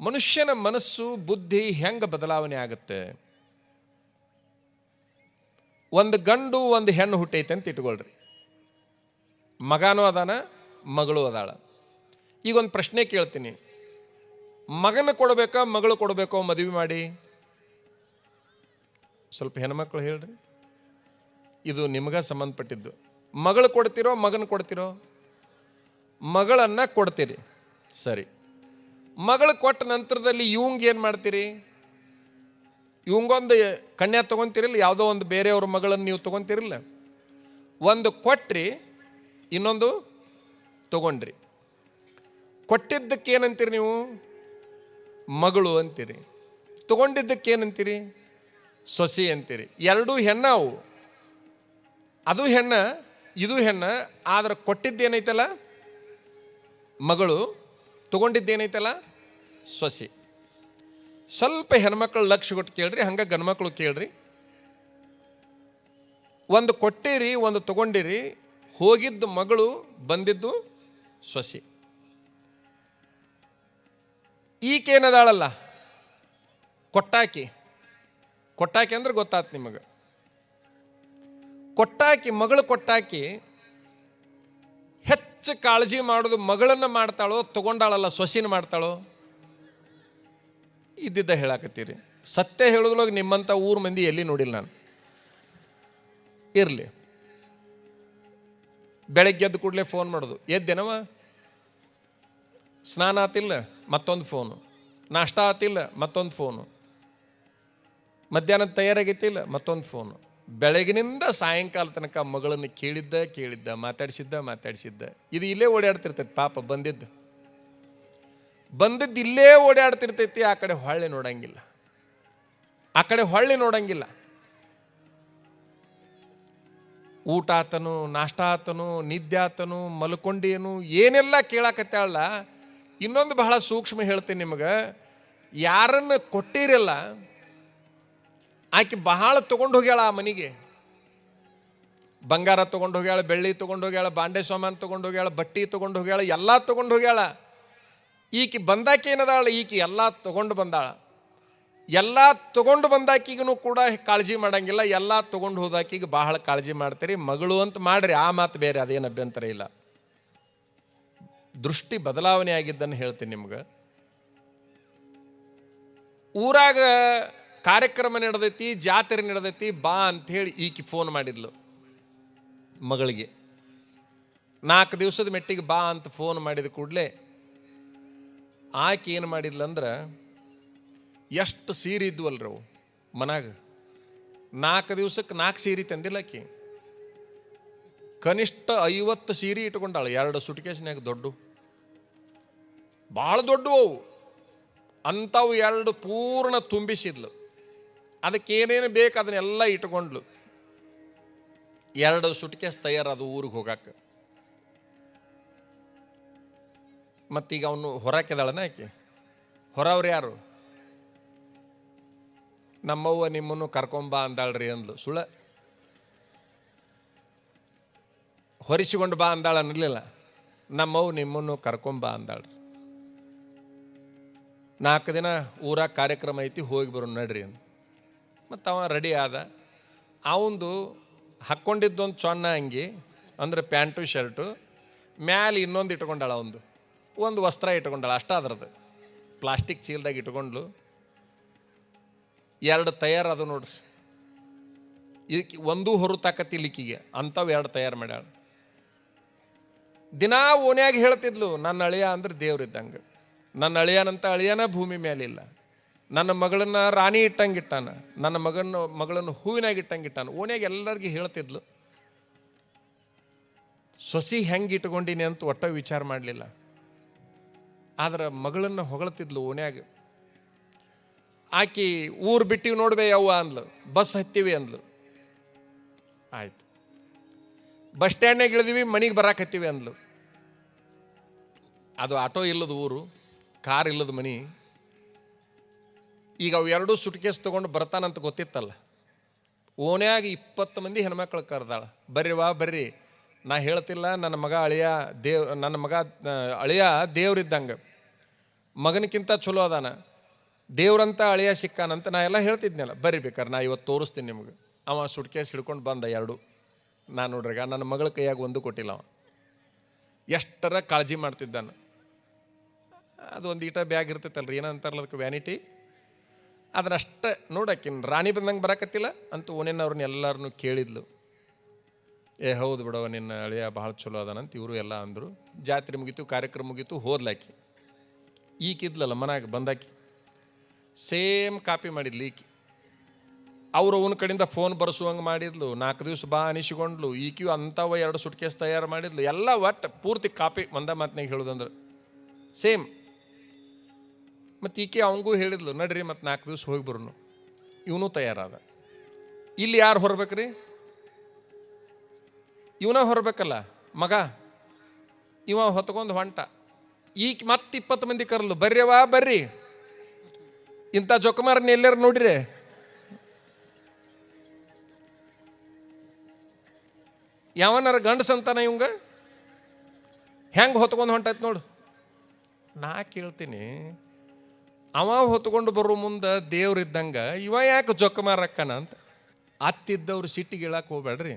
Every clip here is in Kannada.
ಮನುಷ್ಯನ ಮನಸ್ಸು, ಬುದ್ಧಿ ಹೆಂಗೆ ಬದಲಾವಣೆ ಆಗುತ್ತೆ? ಒಂದು ಗಂಡು, ಒಂದು ಹೆಣ್ಣು ಹುಟ್ಟೈತೆ ಅಂತ ಇಟ್ಕೊಳ್ರಿ. ಮಗನೂ ಅದಾನ, ಮಗಳು ಅದಾಳ. ಈಗ ಒಂದು ಪ್ರಶ್ನೆ ಕೇಳ್ತೀನಿ. ಮಗನ ಕೊಡಬೇಕಾ, ಮಗಳು ಕೊಡಬೇಕೋ ಮದುವೆ ಮಾಡಿ? ಸ್ವಲ್ಪ ಹೆಣ್ಮಕ್ಳು ಹೇಳ್ರಿ. ಇದು ನಿಮಗೆ ಸಂಬಂಧಪಟ್ಟಿದ್ದು. ಮಗಳು ಕೊಡ್ತಿರೋ, ಮಗನ ಕೊಡ್ತಿರೋ? ಮಗಳನ್ನು ಕೊಡ್ತೀರಿ. ಸರಿ. ಮಗಳು ಕೊಟ್ಟ ನಂತರದಲ್ಲಿ ಇವಂಗೆ ಏನು ಮಾಡ್ತೀರಿ? ಇವಂಗೊಂದು ಕನ್ಯಾ ತೊಗೊತಿರಿಲ್ಲ, ಯಾವುದೋ ಒಂದು ಬೇರೆಯವ್ರ ಮಗಳನ್ನು ನೀವು ತೊಗೊತಿರಿಲ್ಲ. ಒಂದು ಕೊಟ್ಟ್ರಿ ಇನ್ನೊಂದು ತಗೊಂಡ್ರಿ. ಕೊಟ್ಟಿದ್ದಕ್ಕೆ ಏನಂತೀರಿ ನೀವು? ಮಗಳು ಅಂತೀರಿ. ತಗೊಂಡಿದ್ದಕ್ಕೆ ಏನಂತೀರಿ ಸೊಸಿ ಅಂತೀರಿ. ಎರಡೂ ಹೆಣ್ಣವು ಅದು ಹೆಣ್ಣ, ಇದು ಹೆಣ್ಣ, ಆದ್ರೆ ಕೊಟ್ಟಿದ್ದೇನೈತಲ್ಲ? ಮಗಳು ತಗೊಂಡಿದ್ದೇನೈತಲ್ಲ? ಸೊಸಿ. ಸ್ವಲ್ಪ ಹೆಣ್ಮಕ್ಳು ಲಕ್ಷ ಕೊಟ್ಟು ಕೇಳ್ರಿ, ಹಂಗೆ ಗಂಡ್ಮಕ್ಳು ಕೇಳ್ರಿ. ಒಂದು ಕೊಟ್ಟಿರಿ, ಒಂದು ತಗೊಂಡಿರಿ, ಹೋಗಿದ್ದು ಮಗಳು ಬಂದಿದ್ದು ಸೊಸಿ. ಈಕೇನದಾಳಲ್ಲ? ಕೊಟ್ಟಾಕಿ. ಕೊಟ್ಟಾಕಿ ಅಂದ್ರೆ ಗೊತ್ತಾತು ನಿಮಗೆ. ಕೊಟ್ಟಾಕಿ, ಮಗಳು ಕೊಟ್ಟಾಕಿ ಹೆಚ್ಚು ಕಾಳಜಿ ಮಾಡೋದು ಮಗಳನ್ನು ಮಾಡ್ತಾಳೋ, ತಗೊಂಡಾಳಲ್ಲ, ಸೊಸಿನ ಮಾಡ್ತಾಳೋ? ಇದ್ದಿದ್ದ ಹೇಳಾಕತ್ತೀರಿ. ಸತ್ಯ ಹೇಳೋದ್ರೊಳಗೆ ನಿಮ್ಮಂಥ ಊರು ಮಂದಿ ಎಲ್ಲಿ ನೋಡಿಲ್ಲ ನಾನು. ಇರಲಿ. ಬೆಳಗ್ಗೆ ಎದ್ದು ಕೂಡಲೇ ಫೋನ್ ಮಾಡೋದು. ಎದ್ದೇನವ? ಸ್ನಾನ ಆತಿಲ್ಲ, ಮತ್ತೊಂದು ಫೋನು. ನಾಷ್ಟ ಆತಿಲ್ಲ, ಮತ್ತೊಂದು ಫೋನು. ಮಧ್ಯಾಹ್ನ ತಯಾರಾಗೈತಿಲ್ಲ ಮತ್ತೊಂದು ಫೋನು. ಬೆಳಗಿನಿಂದ ಸಾಯಂಕಾಲ ತನಕ ಮಗಳನ್ನು ಕೇಳಿದ್ದ ಕೇಳಿದ್ದ, ಮಾತಾಡಿಸಿದ್ದ ಮಾತಾಡಿಸಿದ್ದ. ಇದು ಇಲ್ಲೇ ಓಡಾಡ್ತಿರ್ತೈತಿ, ಪಾಪ ಬಂದಿದ್ದು. ಬಂದದ್ದು ಇಲ್ಲೇ ಓಡಾಡ್ತಿರ್ತೈತಿ, ಆ ಕಡೆ ಹೊಳ್ಳಿ ನೋಡಂಗಿಲ್ಲ. ಆ ಕಡೆ ಹೊಳ್ಳಿ ನೋಡಂಗಿಲ್ಲ. ಊಟ ಆತನು, ನಾಷ್ಟ ಆತನು, ನಿದ್ದೆ ಆತನು ಮಲ್ಕೊಂಡೇನು ಏನೆಲ್ಲ ಕೇಳಾಕತ್ತಾಳ ಇನ್ನೊಂದು ಬಹಳ ಸೂಕ್ಷ್ಮ ಹೇಳ್ತೀನಿ ನಿಮಗೆ. ಯಾರನ್ನು ಕೊಟ್ಟಿರಲ್ಲ ಆಕೆ ಬಹಳ ತೊಗೊಂಡು ಹೋಗ್ಯಾಳ ಆ ಮನೆಗೆ. ಬಂಗಾರ ತೊಗೊಂಡು ಹೋಗ್ಯಾಳ, ಬೆಳ್ಳಿ ತೊಗೊಂಡು ಹೋಗ್ಯಾಳ, ಬಾಂಡೆ ಸಾಮಾನು ತೊಗೊಂಡು ಹೋಗ್ಯಾಳ, ಬಟ್ಟಿ ತೊಗೊಂಡು ಹೋಗ್ಯಾಳ, ಎಲ್ಲ ತೊಗೊಂಡು ಹೋಗ್ಯಾಳ. ಈಕೆ ಬಂದಾಕೆ ಏನದಾಳ, ಈಕೆ ಎಲ್ಲ ತೊಗೊಂಡು ಬಂದಾಳ. ಎಲ್ಲ ತೊಗೊಂಡು ಬಂದಾಕಿಗೂ ಕೂಡ ಕಾಳಜಿ ಮಾಡಂಗಿಲ್ಲ, ಎಲ್ಲ ತೊಗೊಂಡು ಹೋದಾಕಿಗೆ ಬಹಳ ಕಾಳಜಿ ಮಾಡ್ತೀರಿ. ಮಗಳು ಅಂತ ಮಾಡ್ರಿ, ಆ ಮಾತು ಬೇರೆ, ಅದೇನು ಅಭ್ಯಂತರ ಇಲ್ಲ. ದೃಷ್ಟಿ ಬದಲಾವಣೆ ಆಗಿದ್ದನ್ನು ಹೇಳ್ತೀನಿ ನಿಮ್ಗೆ. ಊರಾಗ ಕಾರ್ಯಕ್ರಮ ನಡೆದೈತಿ, ಜಾತ್ರೆ ನಡೆದೈತಿ, ಬಾ ಅಂಥೇಳಿ ಈಕಿ ಫೋನ್ ಮಾಡಿದ್ಲು ಮಗಳಿಗೆ. ನಾಲ್ಕು ದಿವಸದ ಮೆಟ್ಟಿಗೆ ಬಾ ಅಂತ ಫೋನ್ ಮಾಡಿದ ಕೂಡಲೇ ಆಕೆ ಏನು ಮಾಡಿದ್ಲಂದ್ರೆ ಎಷ್ಟು ಸೀರೆ ಇದ್ವಲ್ರಿ ಅವು ಮನಾಗ ನಾಲ್ಕು ದಿವ್ಸಕ್ಕೆ ನಾಲ್ಕು ಸೀರೆ ತಂದಿಲ್ಲ ಆಕಿ. ಕನಿಷ್ಠ ಐವತ್ತು ಸೀರೆ ಇಟ್ಕೊಂಡಾಳು, ಎರಡು ಸುಟ್ಕೇಶ್ನಾಗ ದೊಡ್ಡ. ಭಾಳ ದೊಡ್ಡವು ಅಂಥವು ಎರಡು ಪೂರ್ಣ ತುಂಬಿಸಿದ್ಲು. ಅದಕ್ಕೆ ಏನೇನು ಬೇಕು ಅದನ್ನೆಲ್ಲ ಇಟ್ಕೊಂಡ್ಲು. ಎರಡು ಸುಟ್ಕೇಸ್ ತಯಾರದು ಊರಿಗೆ ಹೋಗಾಕ. ಮತ್ತೀಗ ಅವನು ಹೊರಕ್ಕೆದಾಳನ ಆಕೆ? ಹೊರವ್ರು ಯಾರು? ನಮ್ಮವ್ವ ನಿಮ್ಮನ್ನು ಕರ್ಕೊಂಬ ಅಂದಾಳ್ರಿ ಅಂದ್ಲು. ಸುಳ ಹೊರಿಸಿಕೊಂಡು ಬಾ ಅಂದಾಳ ಅನ್ನಲಿಲ್ಲ. ನಮ್ಮವ್ವ ನಿಮ್ಮನ್ನು ಕರ್ಕೊಂಬ ಅಂದಾಳ್ರಿ. ನಾಲ್ಕು ದಿನ ಊರಾಗ ಕಾರ್ಯಕ್ರಮ ಐತಿ, ಹೋಗಿ ಬರೋ ನಡ್ರಿ ಅಂತ ಮತ್ತು ಅವ ರೆಡಿ ಆದ. ಅವಂದು ಹಾಕ್ಕೊಂಡಿದ್ದೊಂದು ಚೊನ್ನ ಅಂಗಿ, ಅಂದ್ರೆ ಪ್ಯಾಂಟು, ಶರ್ಟು, ಮ್ಯಾಲೆ ಇನ್ನೊಂದು ಇಟ್ಕೊಂಡಾಳ ಅವಂದು. ಒಂದು ವಸ್ತ್ರ ಇಟ್ಕೊಂಡಾಳ, ಅಷ್ಟ ಅದ್ರದ್ದು. ಪ್ಲಾಸ್ಟಿಕ್ ಚೀಲ್ದಾಗ ಇಟ್ಕೊಂಡ್ಲು. ಎರಡು ತಯಾರು ಅದು ನೋಡ್ರಿ. ಇದಕ್ಕೆ ಒಂದೂ ಹೊರತಾಕತ್ತಿಲ್ಲ ಈಕಿಗೆ. ಅಂಥವು ಎರಡು ತಯಾರು ಮಾಡ್ಯಾಳ. ದಿನಾ ಓನ್ಯಾಗ ಹೇಳ್ತಿದ್ಲು, ನನ್ನ ಅಳಿಯ ಅಂದ್ರೆ ದೇವ್ರಿದ್ದಂಗೆ. ನನ್ನ ಅಳಿಯನಂತ ಅಳಿಯನ ಭೂಮಿ ಮೇಲಿಲ್ಲ ನನ್ನ ಮಗಳನ್ನ ರಾಣಿ ಇಟ್ಟಂಗಿಟ್ಟಾನ, ನನ್ನ ಮಗನ ಮಗಳನ್ನು ಹೂವಿನಾಗ ಇಟ್ಟಂಗಿಟ್ಟಾನ. ಓನ್ಯಾಗ ಎಲ್ಲರಿಗೂ ಹೇಳ್ತಿದ್ಲು, ಸೊಸಿ ಹೆಂಗೆ ಇಟ್ಕೊಂಡಿನಿ ಅಂತ ಒಟ್ಟ ವಿಚಾರ ಮಾಡಲಿಲ್ಲ. ಆದ್ರೆ ಮಗಳನ್ನು ಹೊಗಳ್ತಿದ್ಲು ಓನ್ಯಾಗ ಆಕಿ ಊರು ಬಿಟ್ಟಿವಿ ನೋಡ್ಬೇ ಯವ್ವ ಅಂದ್ಲು, ಬಸ್ ಹತ್ತೀವಿ ಅಂದ್ಲು. ಆಯ್ತು. ಬಸ್ ಸ್ಟ್ಯಾಂಡ್ನಾಗ ಇಳಿದಿವಿ, ಮನೆಗೆ ಬರಾಕತ್ತೀವಿ ಅಂದ್ಲು. ಅದು ಆಟೋ ಇಲ್ಲದ ಊರು, ಕಾರ್ ಇಲ್ಲದ ಮನಿ. ಈಗ ಅವೆರಡೂ ಸುಟ್ಕೇಸ್ ತೊಗೊಂಡು ಬರ್ತಾನಂತ ಗೊತ್ತಿತ್ತಲ್ಲ. ಓನ್ಯಾಗ ಇಪ್ಪತ್ತು ಮಂದಿ ಹೆಣ್ಮಕ್ಳು ಕರೆದಾಳ. ಬರ್ರಿ ವಾ, ಬರ್ರಿ. ನಾ ಹೇಳ್ತಿಲ್ಲ, ನನ್ನ ಮಗ ಅಳಿಯ ದೇವ್, ನನ್ನ ಮಗ ಅಳಿಯ ದೇವ್ರಿದ್ದಂಗೆ. ಮಗನಕ್ಕಿಂತ ಚಲೋ ಅದಾನ. ದೇವ್ರಂತ ಅಳಿಯ ಸಿಕ್ಕಾನಂತ ನಾ ಎಲ್ಲ ಹೇಳ್ತಿದ್ನಲ್ಲ. ಬರ್ರಿ ಬೇಕಾರೆ, ನಾ ಇವತ್ತು ತೋರಿಸ್ತೀನಿ ನಿಮಗೆ. ಅವ ಸುಟ್ಕೇಸ್ ಹಿಡ್ಕೊಂಡು ಬಂದ ಎರಡು. ನಾನು ನೋಡ್ರಿಗ ನನ್ನ ಮಗಳ ಕೈಯಾಗ ಒಂದು ಕೊಟ್ಟಿಲ್ಲ ಅವ. ಎಷ್ಟರ ಕಾಳಜಿ ಮಾಡ್ತಿದ್ದಾನೆ. ಅದು ಒಂದು ಈಟ ಬ್ಯಾಗ್ ಇರ್ತೈತಲ್ರಿ, ಏನಂತಾರಲ್ಲ ಅದಕ್ಕೆ ವ್ಯಾನಿಟಿ ಅದನ್ನಷ್ಟ ನೋಡಕ್ಕಿನ್ ರಾಣಿ ಬಂದಂಗೆ ಬರಕತ್ತಿಲ್ಲ ಅಂತೂ ಓನೇನವ್ರನ್ನ ಎಲ್ಲರನ್ನೂ ಕೇಳಿದ್ಲು. ಏ, ಹೌದು ಬಿಡವ ನಿನ್ನ ಅಳಿಯ ಭಾಳ ಚಲೋ ಅದನಂತ ಇವರು ಎಲ್ಲ ಅಂದರು. ಜಾತ್ರೆ ಮುಗೀತು, ಕಾರ್ಯಕ್ರಮ ಮುಗೀತು, ಹೋದ್ಲಾಕಿ. ಈಕಿದ್ಲಲ್ಲ ಮನಾಗ ಬಂದಾಕಿ. ಸೇಮ್ ಕಾಪಿ ಮಾಡಿದ್ಲು ಈಕಿ. ಅವರು ಅವನ ಕಡೆಯಿಂದ ಫೋನ್ ಬರ್ಸುವಂಗೆ ಮಾಡಿದ್ಲು. ನಾಲ್ಕು ದಿವಸ ಬಾ ಅನಿಸಿಕೊಂಡ್ಲು. ಈಕಿಯು ಅಂಥವ ಎರಡು ಸುಟ್ಕೇಸ್ ತಯಾರು ಮಾಡಿದ್ಲು. ಎಲ್ಲ ಒಟ್ಟು ಪೂರ್ತಿ ಕಾಪಿ ಒಂದ ಮಾತನಾಗ ಹೇಳೋದಂದ್ರೆ. ಸೇಮ್. ಮತ್ತು ಈಕೆ ಅವನಿಗೂ ಹೇಳಿದ್ಲು, ನಡ್ರಿ ಮತ್ತು ನಾಲ್ಕು ದಿವಸ ಹೋಗಿ ಬರೋನು. ಇವನು ತಯಾರಾದ. ಇಲ್ಲಿ ಯಾರು ಹೊರಬೇಕ್ರಿ? ಇವನ ಹೊರಬೇಕಲ್ಲ, ಮಗ. ಇವ ಹೊತ್ಕೊಂಡು ಹೊಂಟ. ಈಗ ಮತ್ತೆ ಇಪ್ಪತ್ತು ಮಂದಿ ಕರಲು ಬರ್ರಿಯವಾ ಬರ್ರಿ. ಇಂಥ ಜೊಕಮಾರನ್ನ ಎಲ್ಲರೂ ನೋಡ್ರಿ? ಯಾವನಾರ ಗಂಡಸ ಅಂತಾನ ಇವಂಗ? ಹೆಂಗೆ ಹೊತ್ಕೊಂಡು ಹೊಂಟೈತೆ ನೋಡು. ನಾ ಕೇಳ್ತೀನಿ ಅವ ಹೊತ್ಕೊಂಡು ಬರೋ ಮುಂದೆ ದೇವ್ರಿದ್ದಂಗೆ ಇವ ಯಾಕೆ ಜೊಕ್ಕ ಮಾರಕ್ಕನ ಅಂತ. ಅತ್ತಿದ್ದವ್ರು ಸಿಟ್ಟಿಗೆ ಇಳಕ್ಕೆ ಹೋಗ್ಬೇಡ್ರಿ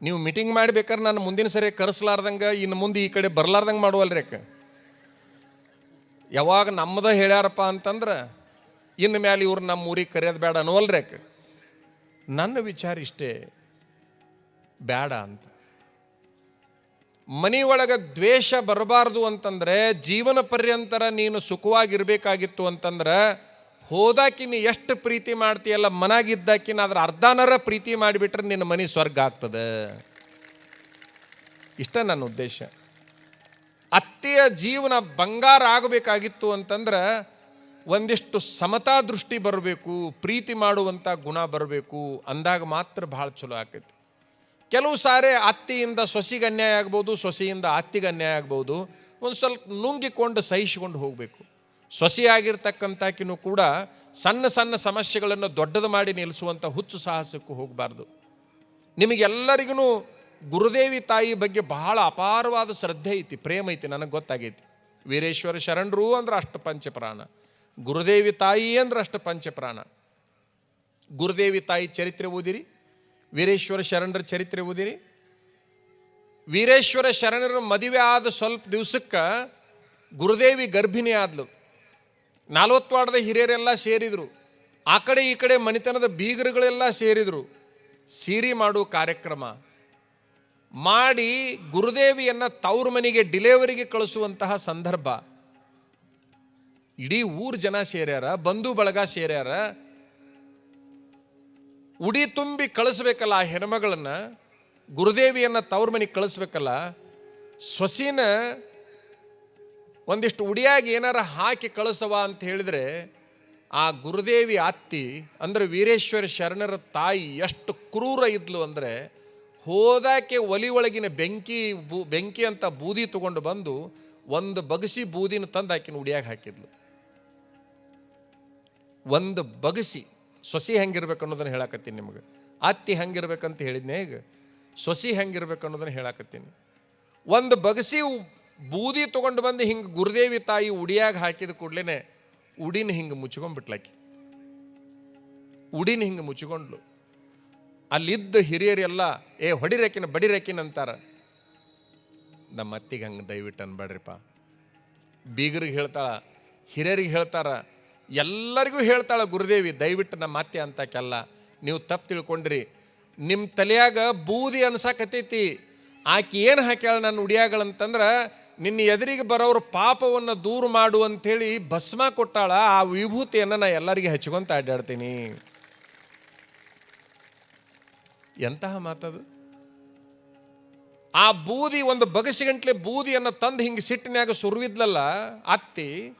ನೀವು ಮೀಟಿಂಗ್ ಮಾಡ್ಬೇಕಾದ್ರೆ ನಾನು ಮುಂದಿನ ಸರಿ ಕರೆಸ್ಲಾರ್ದಂಗೆ, ಇನ್ನು ಮುಂದೆ ಈ ಕಡೆ ಬರ್ಲಾರ್ದಂಗೆ ಮಾಡುವಲ್ರಿ ಅಕ್ಕ ಯಾವಾಗ ನಮ್ಮದ ಹೇಳ್ಯಾರಪ್ಪ ಅಂತಂದ್ರೆ, ಇನ್ನು ಮ್ಯಾಲೆ ಇವ್ರು ನಮ್ಮ ಊರಿಗೆ ಕರೆಯೋದು ಬೇಡ ಅನ್ನುವಲ್ರಿ ಅಕ್ಕ ನನ್ನ ವಿಚಾರ ಇಷ್ಟೇ ಬೇಡ ಅಂತ. ಮನೆಯೊಳಗೆ ದ್ವೇಷ ಬರಬಾರ್ದು ಅಂತಂದ್ರೆ ಜೀವನ ಪರ್ಯಂತರ ನೀನು ಸುಖವಾಗಿರಬೇಕಾಗಿತ್ತು ಅಂತಂದ್ರೆ ಹೋದಾಕಿ ನೀ ಎಷ್ಟು ಪ್ರೀತಿ ಮಾಡ್ತೀಯಲ್ಲ ಮನಾಗಿದ್ದಾಕಿನ ಅದ್ರ ಅರ್ಧನರ ಪ್ರೀತಿ ಮಾಡಿಬಿಟ್ರೆ ನಿನ್ನ ಮನೆ ಸ್ವರ್ಗ ಆಗ್ತದೆ. ಇಷ್ಟ ನನ್ನ ಉದ್ದೇಶ. ಅತ್ತೆಯ ಜೀವನ ಬಂಗಾರ ಆಗಬೇಕಾಗಿತ್ತು ಅಂತಂದ್ರೆ ಒಂದಿಷ್ಟು ಸಮತಾ ದೃಷ್ಟಿ ಬರಬೇಕು, ಪ್ರೀತಿ ಮಾಡುವಂಥ ಗುಣ ಬರಬೇಕು, ಅಂದಾಗ ಮಾತ್ರ ಭಾಳ ಚಲೋ ಆಕೈತಿ. ಕೆಲವು ಸಾರಿ ಅತ್ತಿಯಿಂದ ಸೊಸಿಗೆ ಅನ್ಯಾಯ ಆಗ್ಬೋದು, ಸೊಸೆಯಿಂದ ಅತ್ತಿಗೆ ಅನ್ಯಾಯ ಆಗ್ಬೋದು. ಒಂದು ಸ್ವಲ್ಪ ನುಂಗಿಕೊಂಡು ಸಹಿಸಿಕೊಂಡು ಹೋಗಬೇಕು. ಸೊಸೆಯಾಗಿರ್ತಕ್ಕಂಥಕಿನೂ ಕೂಡ ಸಣ್ಣ ಸಣ್ಣ ಸಮಸ್ಯೆಗಳನ್ನು ದೊಡ್ಡದು ಮಾಡಿ ನಿಲ್ಲಿಸುವಂಥ ಹುಚ್ಚು ಸಾಹಸಕ್ಕೂ ಹೋಗಬಾರ್ದು. ನಿಮಗೆಲ್ಲರಿಗೂ ಗುರುದೇವಿ ತಾಯಿ ಬಗ್ಗೆ ಬಹಳ ಅಪಾರವಾದ ಶ್ರದ್ಧೆ ಐತಿ, ಪ್ರೇಮ ಐತಿ, ನನಗೆ ಗೊತ್ತಾಗೈತಿ. ವೀರೇಶ್ವರ ಶರಣರು ಅಂದ್ರೆ ಅಷ್ಟು ಪಂಚಪ್ರಾಣ. ಗುರುದೇವಿ ತಾಯಿ ಅಂದ್ರೆ ಅಷ್ಟು ಪಂಚಪ್ರಾಣ. ಗುರುದೇವಿ ತಾಯಿ ಚರಿತ್ರೆ ಓದಿರಿ. ವೀರೇಶ್ವರ ಶರಣರ ಚರಿತ್ರೆ ಓದಿರಿ. ವೀರೇಶ್ವರ ಶರಣರ ಮದುವೆ ಆದ ಸ್ವಲ್ಪ ದಿವಸಕ್ಕೆ ಗುರುದೇವಿ ಗರ್ಭಿಣಿ ಆದ್ಲು. ನಾಲ್ವತ್ತು ಹಿರಿಯರೆಲ್ಲ ಸೇರಿದರು. ಆ ಕಡೆ ಈ ಕಡೆ ಮನಿತನದ ಬೀಗರುಗಳೆಲ್ಲ ಸೇರಿದರು. ಸೀರಿ ಮಾಡುವ ಕಾರ್ಯಕ್ರಮ. ಮಾಡಿ ಗುರುದೇವಿಯನ್ನು ತವ್ರ ಮನೆಗೆ ಡಿಲೆವರಿಗೆ ಕಳಿಸುವಂತಹ ಸಂದರ್ಭ. ಇಡೀ ಊರ್ ಜನ ಸೇರ್ಯಾರ, ಬಂಧು ಬಳಗ ಸೇರ್ಯಾರ. ಉಡಿ ತುಂಬಿ ಕಳಿಸ್ಬೇಕಲ್ಲ ಆ ಹೆಣ್ಮಗಳನ್ನು? ಗುರುದೇವಿಯನ್ನು ತವ್ರ ಮನೆಗೆ ಕಳಿಸ್ಬೇಕಲ್ಲ? ಸೊಸಿನ ಒಂದಿಷ್ಟು ಉಡಿಯಾಗಿ ಏನಾರ ಹಾಕಿ ಕಳಿಸವ ಅಂತ ಹೇಳಿದರೆ ಆ ಗುರುದೇವಿ ಅತ್ತಿ, ಅಂದ್ರೆ ವೀರೇಶ್ವರ ಶರಣರ ತಾಯಿ ಎಷ್ಟು ಕ್ರೂರ ಇದ್ಲು ಅಂದರೆ ಹೋದಾಕೆ ಒಲಿ ಒಳಗಿನ ಬೆಂಕಿ ಬೂ, ಬೆಂಕಿ ಅಂತ ಬೂದಿ ತಗೊಂಡು ಬಂದು ಒಂದು ಬಗಸಿ ಬೂದಿನ ತಂದು ಆಕಿನ ಉಡಿಯಾಗಿ ಹಾಕಿದ್ಲು. ಒಂದು ಬಗಸಿ. ಸೊಸಿ ಹೆಂಗಿರ್ಬೇಕು ಅನ್ನೋದನ್ನ ಹೇಳಾಕತ್ತೀನಿ ನಿಮಗೆ. ಅತ್ತಿ ಹೆಂಗಿರ್ಬೇಕಂತ ಹೇಳಿದ್ನೆ ಈಗ. ಸೊಸಿ ಹೆಂಗಿರ್ಬೇಕು ಅನ್ನೋದನ್ನ ಹೇಳಾಕತ್ತೀನಿ. ಒಂದು ಬಗಸಿ ಬೂದಿ ತೊಗೊಂಡು ಬಂದು ಹಿಂಗೆ ಗುರುದೇವಿ ತಾಯಿ ಉಡಿಯಾಗ ಹಾಕಿದ ಕೂಡಲೇ ಉಡಿನ ಹಿಂಗೆ ಮುಚ್ಕೊಂಡ್ಬಿಟ್ಲಾಕಿ. ಉಡಿನ ಹಿಂಗೆ ಮುಚ್ಕೊಂಡ್ಲು. ಅಲ್ಲಿದ್ದ ಹಿರಿಯರೆಲ್ಲ, ಏ, ಹೊಡಿರೇಕಿನ, ಬಡಿರೇಕಿನ ಅಂತಾರ. ನಮ್ಮ ಅತ್ತಿಗೆ ಹಂಗೆ ದಯವಿಟ್ಟು ಅನ್ಬೇಡ್ರಿಪ್ಪ ಬೀಗರಿಗೆ ಹೇಳ್ತಾಳ, ಹಿರಿಯರಿಗೆ ಹೇಳ್ತಾರ ಎಲ್ಲರಿಗೂ ಹೇಳ್ತಾಳೆ, ಗುರುದೇವಿ, ದಯವಿಟ್ಟು ನಮ್ಮ ಅತ್ತೆ ಅಂತಕ್ಕೆಲ್ಲ ನೀವು ತಪ್ಪು ತಿಳ್ಕೊಂಡ್ರಿ. ನಿಮ್ಮ ತಲೆಯಾಗ ಬೂದಿ ಅನ್ಸಾಕತೈತಿ. ಆಕೆ ಏನು ಹಾಕ್ಯಾಳ ನನ್ನ ಉಡಿಯಾಗಳಂತಂದ್ರೆ ನಿನ್ನ ಎದುರಿಗೆ ಬರೋರ ಪಾಪವನ್ನು ದೂರ ಮಾಡು ಅಂಥೇಳಿ ಭಸ್ಮ ಕೊಟ್ಟಾಳ. ಆ ವಿಭೂತಿಯನ್ನು ನಾನು ಎಲ್ಲರಿಗೆ ಹಚ್ಕೊಂತ ಅಡ್ಡಾಡ್ತೀನಿ. ಎಂತಹ ಮಾತದು? ಆ ಬೂದಿ ಒಂದು ಬಗಸಿಗಂಟ್ಲೆ ಬೂದಿಯನ್ನು ತಂದು ಹಿಂಗೆ ಸಿಟ್ಟಿನ್ಯಾಗ ಸುರುವಿದ್ಲಲ್ಲ ಅತ್ತಿ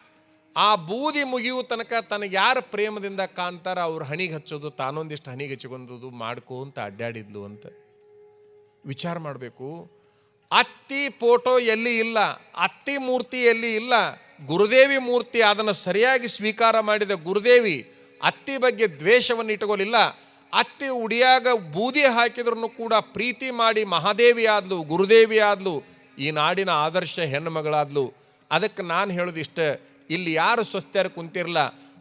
ಆ ಬೂದಿ ಮುಗಿಯುವ ತನಕ ತನಗೆ ಯಾರು ಪ್ರೇಮದಿಂದ ಕಾಣ್ತಾರ ಅವ್ರು ಹಣಿಗೆ ಹಚ್ಚೋದು, ತಾನೊಂದಿಷ್ಟು ಹಣಿಗೆ ಹಚ್ಚಿಕೊಂಡು ಮಾಡ್ಕೋ ಅಂತ ಅಡ್ಡಾಡಿದ್ಲು ಅಂತ. ವಿಚಾರ ಮಾಡಬೇಕು. ಅತ್ತಿ ಫೋಟೋ ಎಲ್ಲಿ ಇಲ್ಲ? ಅತ್ತಿ ಮೂರ್ತಿ ಎಲ್ಲಿ ಇಲ್ಲ? ಗುರುದೇವಿ ಮೂರ್ತಿ ಅದನ್ನು ಸರಿಯಾಗಿ ಸ್ವೀಕಾರ ಮಾಡಿದ ಗುರುದೇವಿ ಅತ್ತಿ ಬಗ್ಗೆ ದ್ವೇಷವನ್ನು ಇಟ್ಟುಕೊಳ್ಳಿಲ್ಲ ಅತ್ತಿ ಉಡಿಯಾಗ ಬೂದಿ ಹಾಕಿದ್ರೂ ಕೂಡ ಪ್ರೀತಿ ಮಾಡಿ ಮಹಾದೇವಿ ಆದ್ಲು, ಗುರುದೇವಿ ಆದ್ಲು, ಈ ನಾಡಿನ ಆದರ್ಶ ಹೆಣ್ಣು ಮಗಳಾದ್ಲು ಅದಕ್ಕೆ ನಾನು ಹೇಳೋದು ಇಷ್ಟ ಇಲ್ಲಿ ಯಾರು ಸ್ವಸ್ಥರು ಕುಂತಿರಲ್ಲ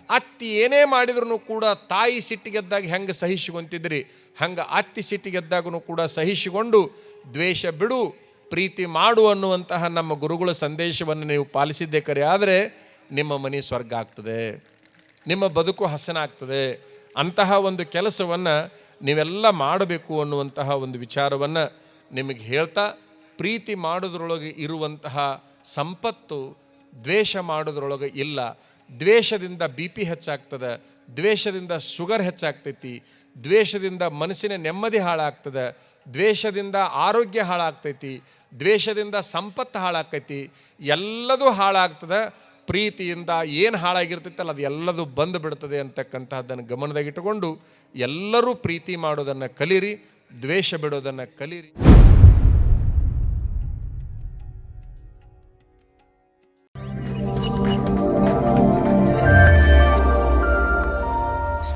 ಅತ್ತಿ ಏನೇ ಮಾಡಿದ್ರು ಕೂಡ ತಾಯಿ ಸಿಟ್ಟಿಗೆದ್ದಾಗ ಹೆಂಗೆ ಸಹಿಸಿಕೊಂತಿದ್ರಿ? ಹಂಗೆ ಅತ್ತಿ ಸಿಟ್ಟಿಗೆದ್ದಾಗೂ ಕೂಡ ಸಹಿಸಿಕೊಂಡು ದ್ವೇಷ ಬಿಡು, ಪ್ರೀತಿ ಮಾಡು ಅನ್ನುವಂತಹ ನಮ್ಮ ಗುರುಗಳ ಸಂದೇಶವನ್ನು ನೀವು ಪಾಲಿಸಿದ್ದೇ ಕರೆ. ಆದರೆ ನಿಮ್ಮ ಮನೆ ಸ್ವರ್ಗ ಆಗ್ತದೆ, ನಿಮ್ಮ ಬದುಕು ಹಸನಾಗ್ತದೆ ಅಂತಹ ಒಂದು ಕೆಲಸವನ್ನು ನೀವೆಲ್ಲ ಮಾಡಬೇಕು ಅನ್ನುವಂತಹ ಒಂದು ವಿಚಾರವನ್ನು ನಿಮಗೆ ಹೇಳ್ತಾ ಪ್ರೀತಿ ಮಾಡೋದ್ರೊಳಗೆ ಇರುವಂತಹ ಸಂಪತ್ತು ದ್ವೇಷ ಮಾಡೋದ್ರೊಳಗೆ ಇಲ್ಲ. ದ್ವೇಷದಿಂದ ಬಿ ಪಿ ಹೆಚ್ಚಾಗ್ತದೆ. ದ್ವೇಷದಿಂದ ಶುಗರ್ ಹೆಚ್ಚಾಗ್ತೈತಿ. ದ್ವೇಷದಿಂದ ಮನಸ್ಸಿನ ನೆಮ್ಮದಿ ಹಾಳಾಗ್ತದೆ. ದ್ವೇಷದಿಂದ ಆರೋಗ್ಯ ಹಾಳಾಗ್ತೈತಿ. ದ್ವೇಷದಿಂದ ಸಂಪತ್ತು ಹಾಳಾಗ್ತೈತಿ. ಎಲ್ಲದೂ ಹಾಳಾಗ್ತದೆ. ಪ್ರೀತಿಯಿಂದ ಏನು ಹಾಳಾಗಿರ್ತೈತಲ್ಲ, ಅದು ಎಲ್ಲದೂ ಬಂದು ಬಿಡ್ತದೆ ಅಂತಕ್ಕಂತಹದ್ದನ್ನು ಗಮನದಾಗಿಟ್ಟುಕೊಂಡು ಎಲ್ಲರೂ ಪ್ರೀತಿ ಮಾಡೋದನ್ನು ಕಲೀರಿ, ದ್ವೇಷ ಬಿಡೋದನ್ನು ಕಲೀರಿ.